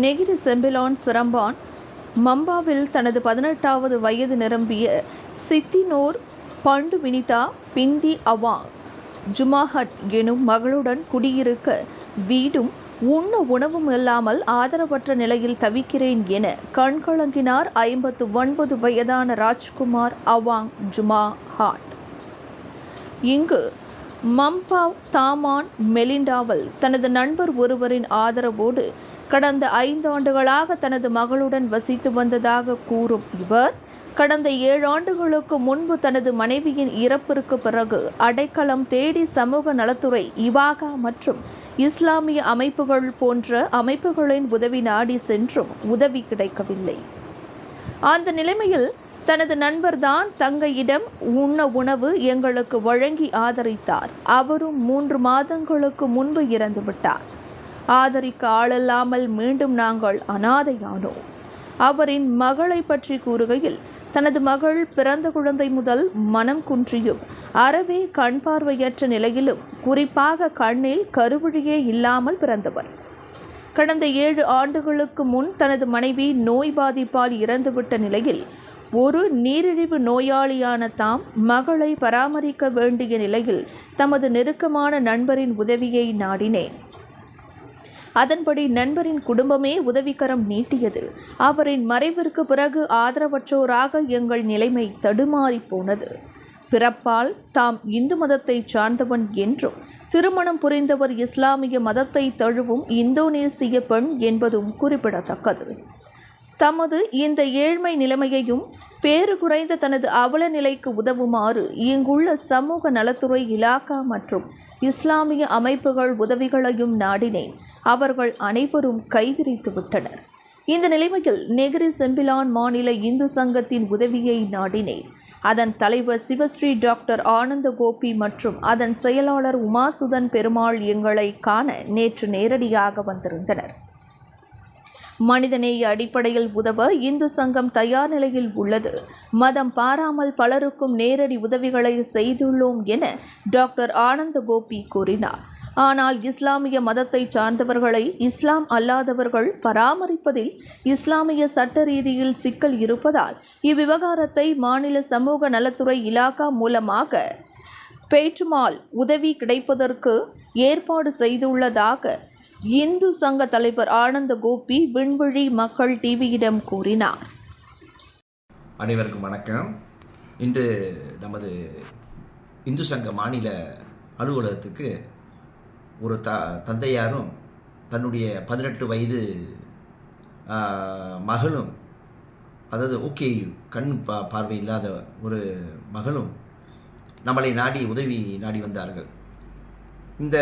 Negeri Sembilan Seremban மம்பாவில் தனது பதினெட்டாவது வயது நிரம்பிய சித்தினோர் பண்டு வினிதா பிந்தி அவாங். ஜுமாஹட் எனும் மகளுடன் குடியிருக்க வீடும் உண்ண உணவும் இல்லாமல் ஆதரவற்ற நிலையில் தவிக்கிறேன் என கண்கலங்கினார் ஐம்பத்து ஒன்பது வயதான ராஜ்குமார் அவாங் ஜுமா ஹாட் இங்கு மம்பாவ் தாமான் மெலிண்டாவில் தனது நண்பர் ஒருவரின் ஆதரவோடு கடந்த ஐந்தாண்டுகளாக தனது மகளுடன் வசித்து வந்ததாக கூறும் இவர் கடந்த ஏழு ஆண்டுகளுக்கு முன்பு தனது மனைவியின் இறப்பிற்கு பிறகு அடைக்கலம் தேடி சமூக நலத்துறை இவாகா மற்றும் இஸ்லாமிய அமைப்புகள் போன்ற அமைப்புகளின் உதவி நாடி சென்றும் உதவி கிடைக்கவில்லை. அந்த நிலைமையில் தனது நண்பர்தான் தங்கையிடம் உண்ண உணவு எங்களுக்கு வழங்கி ஆதரித்தார். அவரும் மூன்று மாதங்களுக்கு முன்பு இறந்துவிட்டார். ஆதரிக்க ஆளில்லாமல் மீண்டும் நாங்கள் அனாதையானோம். அவரின் மகளை பற்றி கூறுகையில் தனது மகள் பிறந்த குழந்தை முதல் மனம் குன்றியும் அறவே கண் பார்வையற்ற நிலையிலும் குறிப்பாக கண்ணில் கருவழியே இல்லாமல் பிறந்தவர். கடந்த ஏழு ஆண்டுகளுக்கு முன் தனது மனைவி நோய் பாதிப்பால் இறந்துவிட்ட நிலையில் ஒரு நீரிழிவு நோயாளியான தாம் மகளை பராமரிக்க வேண்டிய நிலையில் தமது நெருக்கமான நண்பரின் உதவியை நாடினேன். அதன்படி நண்பரின் குடும்பமே உதவிக்கரம் நீட்டியது. அவரின் மறைவிற்கு பிறகு ஆதரவற்றோராக எங்கள் நிலைமை தடுமாறி போனது. பிறப்பால் தாம் இந்து மதத்தை சார்ந்தவன் என்றும் திருமணம் புரிந்தவர் இஸ்லாமிய மதத்தை தழுவும் இந்தோனேசிய பெண் என்பதும் குறிப்பிடத்தக்கது. தமது இந்த ஏழ்மை நிலைமையையும் பேறு குறைந்த தனது அவல நிலைக்கு உதவுமாறு இங்குள்ள சமூக நலத்துறை இலாக்கா மற்றும் இஸ்லாமிய அமைப்புகள் உதவிகளையும் நாடினேன். அவர்கள் அனைவரும் கைவிரித்து விட்டனர். இந்த நிலைமையில் நெகிரி செம்பிலான் மாநில இந்து சங்கத்தின் உதவியை நாடினேன். அதன் தலைவர் சிவஸ்ரீ டாக்டர் ஆனந்த கோபி மற்றும் அதன் செயலாளர் உமாசுதன் பெருமாள் எங்களை காண நேற்று நேரடியாக வந்திருந்தனர். மனிதநேய அடிப்படையில் உதவ இந்து சங்கம் தயார் நிலையில் உள்ளது. மதம் பாராமல் பலருக்கும் நேரடி உதவிகளை செய்துள்ளோம் என டாக்டர் ஆனந்த கோபி கூறினார். ஆனால் இஸ்லாமிய மதத்தை சார்ந்தவர்களை இஸ்லாம் அல்லாதவர்கள் பராமரிப்பதில் இஸ்லாமிய சட்ட ரீதியில் சிக்கல் இருப்பதால் இவ்விவகாரத்தை மாநில சமூக நலத்துறை இலாகா மூலமாக பேற்றுமால் உதவி கிடைப்பதற்கு ஏற்பாடு செய்துள்ளதாக இந்து சங்க தலைவர் ஆனந்த கோபி விண்வெளி மக்கள் டிவியிடம் கூறினார். அனைவருக்கும் வணக்கம். இன்று நமது இந்து சங்க மாநில அலுவலகத்துக்கு ஒரு த தந்தையாரும் தன்னுடைய பதினெட்டு வயது மகளும் அதாவது ஓகே கண் பா பார்வை இல்லாத ஒரு மகளும் நம்மளை நாடி உதவி நாடி வந்தார்கள். இந்த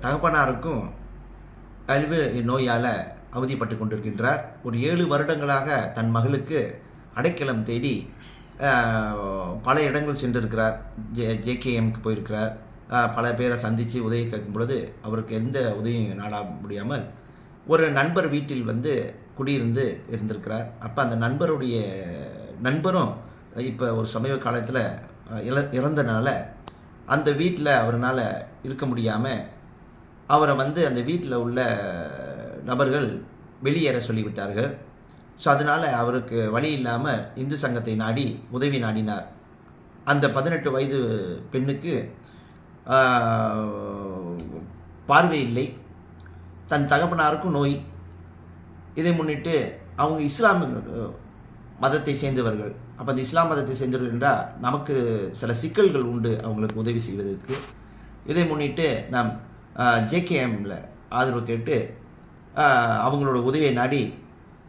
தகப்பனாருக்கும் அழிவு நோயால் அவதிப்பட்டு கொண்டிருக்கின்றார். ஒரு ஏழு வருடங்களாக தன் மகளுக்கு அடைக்கலம் தேடி பல இடங்கள் சென்றிருக்கிறார். ஜே ஜேகேஎம்க்கு போயிருக்கிறார். பல பேரை சந்தித்து உதவி கேட்கும் பொழுது அவருக்கு எந்த உதவியும் நாட முடியாமல் ஒரு நண்பர் வீட்டில் வந்து குடியிருந்து இருந்திருக்கிறார். அப்போ அந்த நண்பருடைய நண்பரும் இப்போ ஒரு சமீப காலத்தில் இழ இறந்தனால அந்த வீட்டில் அவரால் இருக்க முடியாமல் அவரை வந்து அந்த வீட்டில் உள்ள நபர்கள் வெளியேற சொல்லிவிட்டார்கள். ஸோ அதனால் அவருக்கு வழி இல்லாமல் இந்து சங்கத்தை நாடி உதவி நாடினார். அந்த பதினெட்டு வயது பெண்ணுக்கு பார்வை இல்லை. தன் தகப்பனாருக்கும் நோய். இதை முன்னிட்டு அவங்க இஸ்லாம் மதத்தை சேர்ந்தவர்கள். அப்போ அந்த இஸ்லாம் மதத்தை சேர்ந்தவர்கள் என்றால் நமக்கு சில சிக்கல்கள் உண்டு அவங்களுக்கு உதவி செய்வதற்கு. இதை முன்னிட்டு நாம் ஜேகேஎம்மில் ஆதரவு கேட்டு அவங்களோட உதவியை நாடி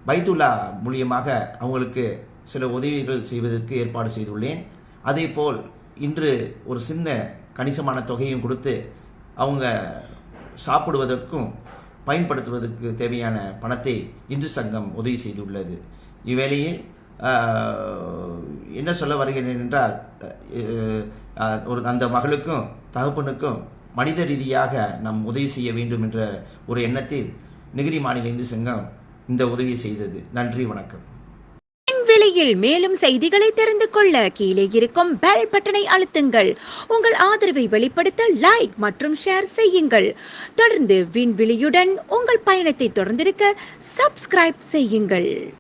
பைத்துல்லா மூலியமாக அவங்களுக்கு சில உதவிகள் செய்வதற்கு ஏற்பாடு செய்துள்ளேன். அதே போல் இன்று ஒரு சின்ன கணிசமான தொகையும் கொடுத்து அவங்க சாப்பிடுவதற்கும் பயன்படுத்துவதற்கு தேவையான பணத்தை இந்து சங்கம் உதவி செய்துள்ளது. இவ்வேளையில் என்ன சொல்ல வருகிறேன் என்றால் ஒரு அந்த மகளுக்கும் தகப்பனுக்கும் மனித ரீதியாக நாம் உதவி செய்ய வேண்டும் என்ற ஒரு எண்ணத்தில் நெகிரி மாநில இந்து சங்கம் இந்த உதவியை செய்தது. நன்றி வணக்கம். விண்வெளி மேலும் செய்திகளை தெரிந்து கொள்ள கீழே இருக்கும் பெல் பட்டனை அழுத்துங்கள். உங்கள் ஆதரவை வெளிப்படுத்த லைக் மற்றும் ஷேர் செய்யுங்கள். தொடர்ந்து விண்வெளியுடன் உங்கள் பயணத்தை தொடர்ந்திருக்க சப்ஸ்கிரைப் செய்யுங்கள்.